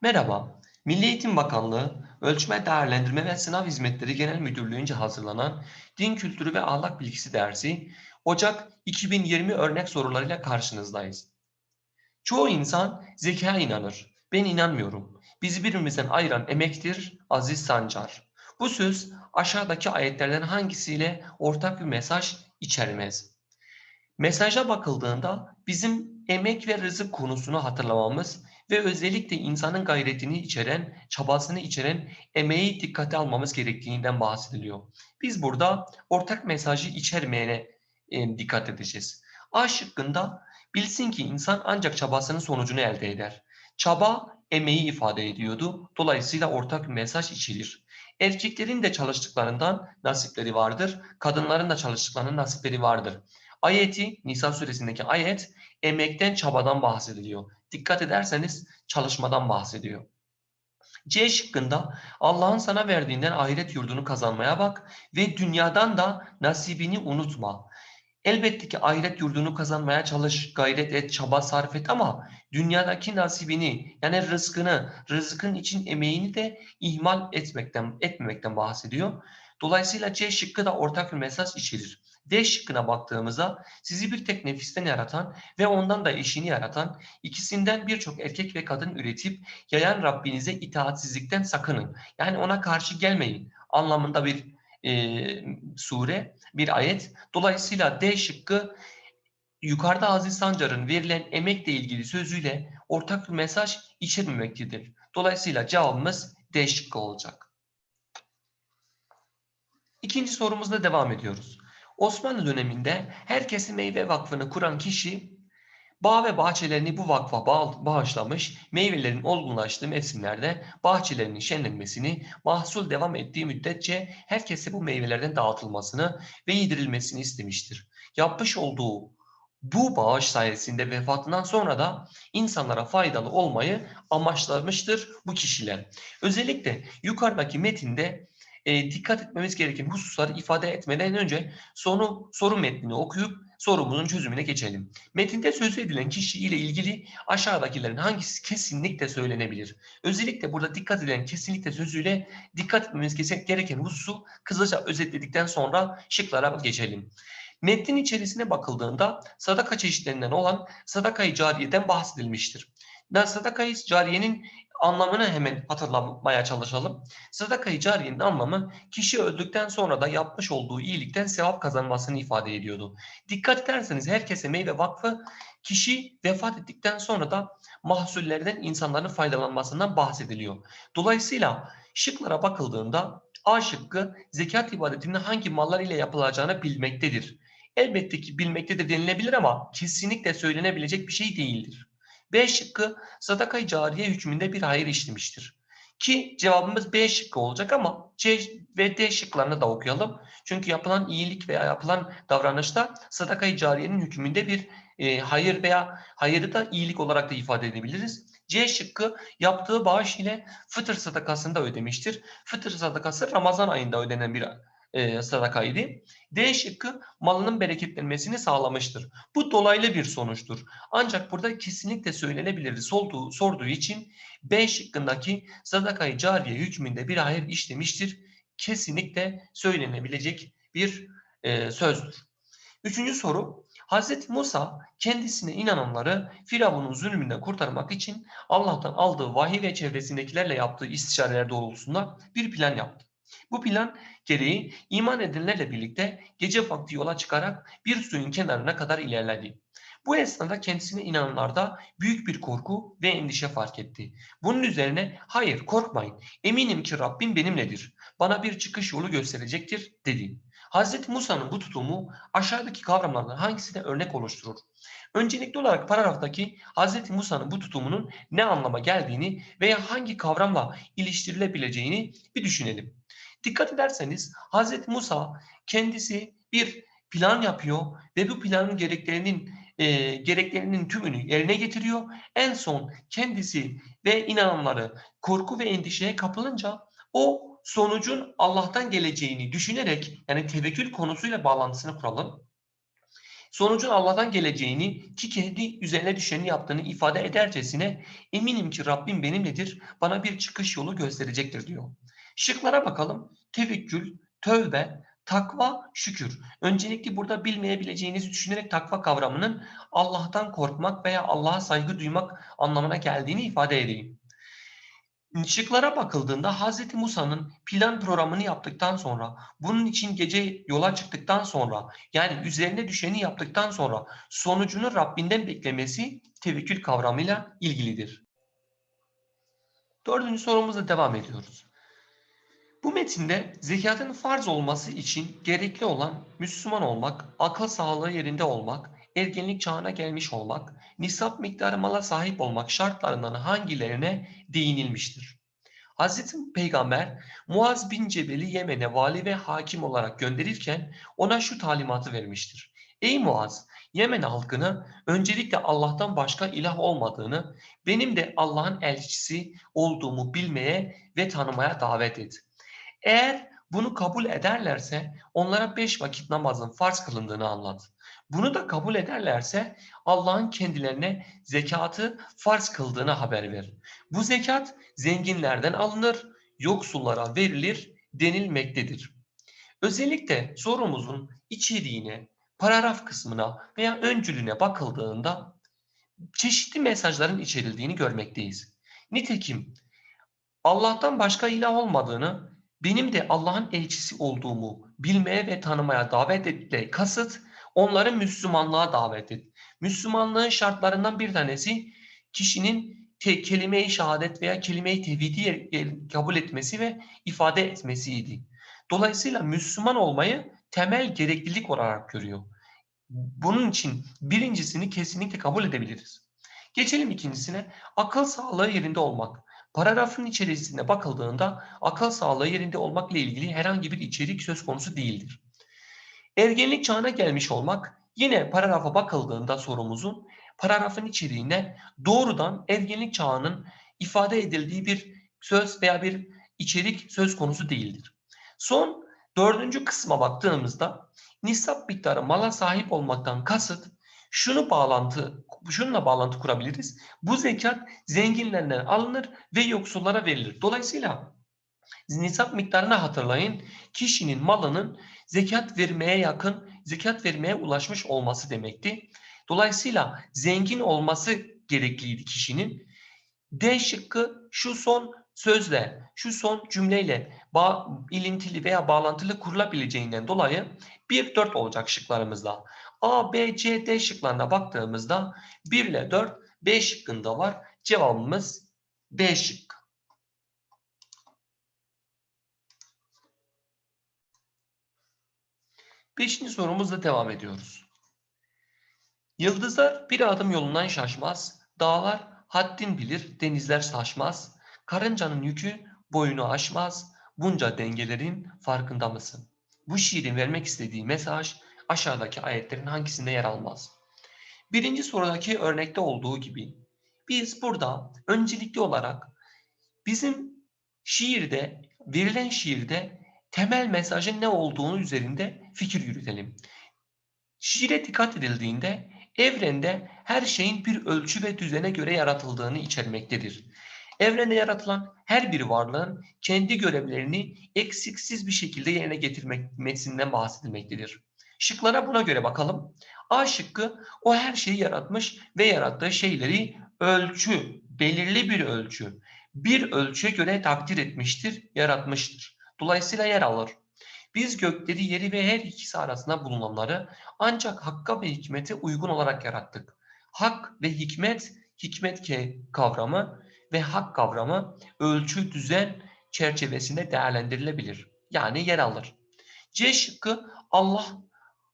Merhaba, Milli Eğitim Bakanlığı, Ölçme, Değerlendirme ve Sınav Hizmetleri Genel Müdürlüğü'nce hazırlanan Din Kültürü ve Ahlak Bilgisi dersi Ocak 2020 örnek sorularıyla karşınızdayız. Çoğu insan zekaya inanır. Ben inanmıyorum. Bizi birbirimizden ayıran emektir Aziz Sancar. Bu söz aşağıdaki ayetlerden hangisiyle ortak bir mesaj içermez? Mesaja bakıldığında bizim emek ve rızık konusunu hatırlamamız ve özellikle insanın gayretini içeren, çabasını içeren emeği dikkate almamız gerektiğinden bahsediliyor. Biz burada ortak mesajı içermeyene e, dikkat edeceğiz. A şıkkında bilsin ki insan ancak çabasının sonucunu elde eder. Çaba emeği ifade ediyordu. Dolayısıyla ortak mesaj içilir. Erkeklerin de çalıştıklarından nasipleri vardır. Kadınların da çalıştıklarının nasipleri vardır. Ayeti, Nisa suresindeki ayet emekten, çabadan bahsediliyor. Dikkat ederseniz çalışmadan bahsediyor. C şıkkında Allah'ın sana verdiğinden ahiret yurdunu kazanmaya bak ve dünyadan da nasibini unutma. Elbette ki ahiret yurdunu kazanmaya çalış, gayret et, çaba sarf et ama dünyadaki nasibini yani rızkını, rızkın için emeğini de ihmal etmekten, etmemekten bahsediyor. Dolayısıyla C şıkkı da ortak bir mesaj içerir. D şıkkına baktığımızda sizi bir tek nefisten yaratan ve ondan da eşini yaratan, ikisinden birçok erkek ve kadın üretip yayan Rabbinize itaatsizlikten sakının. Yani ona karşı gelmeyin anlamında bir e, sure, bir ayet. Dolayısıyla D şıkkı yukarıda Aziz Sancar'ın verilen emekle ilgili sözüyle ortak bir mesaj içermemektedir. Dolayısıyla cevabımız D şıkkı olacak. İkinci sorumuzda devam ediyoruz. Osmanlı döneminde Herkesi Meyve Vakfı'nı kuran kişi bağ ve bahçelerini bu vakfa bağışlamış, meyvelerin olgunlaştığı mevsimlerde bahçelerinin şenlenmesini, mahsul devam ettiği müddetçe herkese bu meyvelerden dağıtılmasını ve yedirilmesini istemiştir. Yapmış olduğu bu bağış sayesinde vefatından sonra da insanlara faydalı olmayı amaçlamıştır bu kişiler. Özellikle yukarıdaki metinde e, dikkat etmemiz gereken hususları ifade etmeden önce sonu soru metnini okuyup sorumuzun çözümüne geçelim. Metinde söz edilen kişi ile ilgili aşağıdakilerin hangisi kesinlikle söylenebilir? Özellikle burada dikkat edilen kesinlikle sözüyle dikkat etmemiz gereken hususu kısaca özetledikten sonra şıklara geçelim. Metnin içerisine bakıldığında sadaka çeşitlerinden olan sadakayı cariyeden bahsedilmiştir. Sadakayı cariyenin anlamını hemen hatırlamaya çalışalım. Sadaka-i anlamı kişi öldükten sonra da yapmış olduğu iyilikten sevap kazanmasını ifade ediyordu. Dikkat ederseniz herkese meyve vakfı kişi vefat ettikten sonra da mahsullerden insanların faydalanmasından bahsediliyor. Dolayısıyla şıklara bakıldığında A şıkkı zekat ibadetinin hangi mallar ile yapılacağını bilmektedir. Elbette ki bilmektedir denilebilir ama kesinlikle söylenebilecek bir şey değildir. B şıkkı sadaka cariye hükmünde bir hayır işlemiştir. Ki cevabımız B şıkkı olacak ama C ve D şıklarını da okuyalım. Çünkü yapılan iyilik veya yapılan davranışta sadaka cariyenin hükmünde bir e, hayır veya hayırı da iyilik olarak da ifade edebiliriz. C şıkkı yaptığı bağış ile fıtır sadakasını da ödemiştir. Fıtır sadakası Ramazan ayında ödenen bir e, sadakaydı. D şıkkı malının bereketlenmesini sağlamıştır. Bu dolaylı bir sonuçtur. Ancak burada kesinlikle söylenebilir sorduğu, sorduğu için B şıkkındaki sadakayı cariye hükmünde bir hayır işlemiştir. Kesinlikle söylenebilecek bir e, sözdür. Üçüncü soru. Hz. Musa kendisine inananları Firavun'un zulmünden kurtarmak için Allah'tan aldığı vahiy ve çevresindekilerle yaptığı istişareler doğrultusunda bir plan yaptı. Bu plan gereği iman edenlerle birlikte gece vakti yola çıkarak bir suyun kenarına kadar ilerledi. Bu esnada kendisine inananlarda büyük bir korku ve endişe fark etti. Bunun üzerine hayır korkmayın eminim ki Rabbim benimledir. Bana bir çıkış yolu gösterecektir dedi. Hz. Musa'nın bu tutumu aşağıdaki kavramlardan hangisine örnek oluşturur? Öncelikli olarak paragraftaki Hz. Musa'nın bu tutumunun ne anlama geldiğini veya hangi kavramla iliştirilebileceğini bir düşünelim. Dikkat ederseniz Hz. Musa kendisi bir plan yapıyor ve bu planın gereklerinin e, gereklerinin tümünü yerine getiriyor. En son kendisi ve inananları korku ve endişeye kapılınca o sonucun Allah'tan geleceğini düşünerek yani tevekkül konusuyla bağlantısını kuralım. sonucun Allah'tan geleceğini ki kendi üzerine düşeni yaptığını ifade edercesine eminim ki Rabbim benimledir, bana bir çıkış yolu gösterecektir diyor. Şıklara bakalım. Tevekkül, tövbe, takva, şükür. Öncelikle burada bilmeyebileceğinizi düşünerek takva kavramının Allah'tan korkmak veya Allah'a saygı duymak anlamına geldiğini ifade edeyim. Şıklara bakıldığında Hz. Musa'nın plan programını yaptıktan sonra, bunun için gece yola çıktıktan sonra, yani üzerine düşeni yaptıktan sonra sonucunu Rabbinden beklemesi tevekkül kavramıyla ilgilidir. Dördüncü sorumuzla devam ediyoruz. Bu metinde zekatın farz olması için gerekli olan Müslüman olmak, akıl sağlığı yerinde olmak, ergenlik çağına gelmiş olmak, nisap miktarı mala sahip olmak şartlarından hangilerine değinilmiştir? Hz. Peygamber Muaz bin Cebel'i Yemen'e vali ve hakim olarak gönderirken ona şu talimatı vermiştir. Ey Muaz, Yemen halkını öncelikle Allah'tan başka ilah olmadığını, benim de Allah'ın elçisi olduğumu bilmeye ve tanımaya davet et. Eğer bunu kabul ederlerse onlara beş vakit namazın farz kılındığını anlat. Bunu da kabul ederlerse Allah'ın kendilerine zekatı farz kıldığını haber ver. Bu zekat zenginlerden alınır, yoksullara verilir denilmektedir. Özellikle sorumuzun içeriğine, paragraf kısmına veya öncülüne bakıldığında çeşitli mesajların içerildiğini görmekteyiz. Nitekim Allah'tan başka ilah olmadığını, benim de Allah'ın elçisi olduğumu bilmeye ve tanımaya davet etle kasıt onları Müslümanlığa davet et. Müslümanlığın şartlarından bir tanesi kişinin te, kelime-i şehadet veya kelime-i tevhidi kabul etmesi ve ifade etmesiydi. Dolayısıyla Müslüman olmayı temel gereklilik olarak görüyor. Bunun için birincisini kesinlikle kabul edebiliriz. Geçelim ikincisine. Akıl sağlığı yerinde olmak. Paragrafın içerisine bakıldığında akıl sağlığı yerinde olmakla ilgili herhangi bir içerik söz konusu değildir. Ergenlik çağına gelmiş olmak yine paragrafa bakıldığında sorumuzun paragrafın içeriğine doğrudan ergenlik çağının ifade edildiği bir söz veya bir içerik söz konusu değildir. Son dördüncü kısma baktığımızda nisap miktarı mala sahip olmaktan kasıt şunu bağlantı şununla bağlantı kurabiliriz. Bu zekat zenginlerden alınır ve yoksullara verilir. Dolayısıyla nisap miktarını hatırlayın. Kişinin malının zekat vermeye yakın, zekat vermeye ulaşmış olması demekti. Dolayısıyla zengin olması gerekliydi kişinin. D şıkkı şu son sözle, şu son cümleyle ilintili veya bağlantılı kurulabileceğinden dolayı 1-4 olacak şıklarımızda. A, B, C, D şıklarına baktığımızda 1 ile 4 B şıkkında var. Cevabımız B şıkkı. Beşinci sorumuzla devam ediyoruz. Yıldızlar bir adım yolundan şaşmaz, dağlar haddin bilir, denizler saçmaz, karıncanın yükü boyunu aşmaz, bunca dengelerin farkında mısın? Bu şiirin vermek istediği mesaj aşağıdaki ayetlerin hangisinde yer almaz? Birinci sorudaki örnekte olduğu gibi biz burada öncelikli olarak bizim şiirde, verilen şiirde temel mesajın ne olduğunu üzerinde fikir yürütelim. Şiire dikkat edildiğinde evrende her şeyin bir ölçü ve düzene göre yaratıldığını içermektedir. Evrende yaratılan her bir varlığın kendi görevlerini eksiksiz bir şekilde yerine getirmesinden bahsedilmektedir. Şıklara buna göre bakalım. A şıkkı o her şeyi yaratmış ve yarattığı şeyleri ölçü, belirli bir ölçü, bir ölçüye göre takdir etmiştir, yaratmıştır. Dolayısıyla yer alır. Biz gökleri, yeri ve her ikisi arasında bulunanları ancak hakka ve hikmete uygun olarak yarattık. Hak ve hikmet, hikmet kavramı ve hak kavramı ölçü, düzen çerçevesinde değerlendirilebilir. Yani yer alır. C şıkkı Allah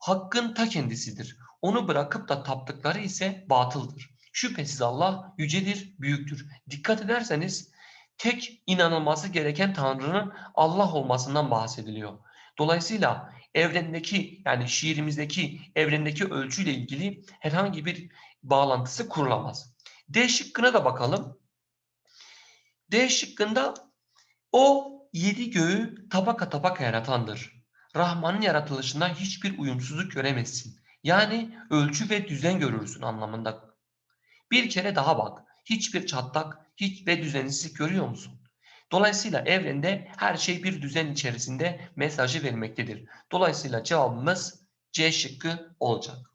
hakkın ta kendisidir. Onu bırakıp da taptıkları ise batıldır. Şüphesiz Allah yücedir, büyüktür. Dikkat ederseniz tek inanılması gereken Tanrı'nın Allah olmasından bahsediliyor. Dolayısıyla evrendeki yani şiirimizdeki evrendeki ölçüyle ilgili herhangi bir bağlantısı kurulamaz. D şıkkına da bakalım. D şıkkında o yedi göğü tabaka tabaka yaratandır. Rahman'ın yaratılışında hiçbir uyumsuzluk göremezsin. Yani ölçü ve düzen görürsün anlamında. Bir kere daha bak. Hiçbir çatlak, hiç ve düzensizlik görüyor musun? Dolayısıyla evrende her şey bir düzen içerisinde mesajı vermektedir. Dolayısıyla cevabımız C şıkkı olacak.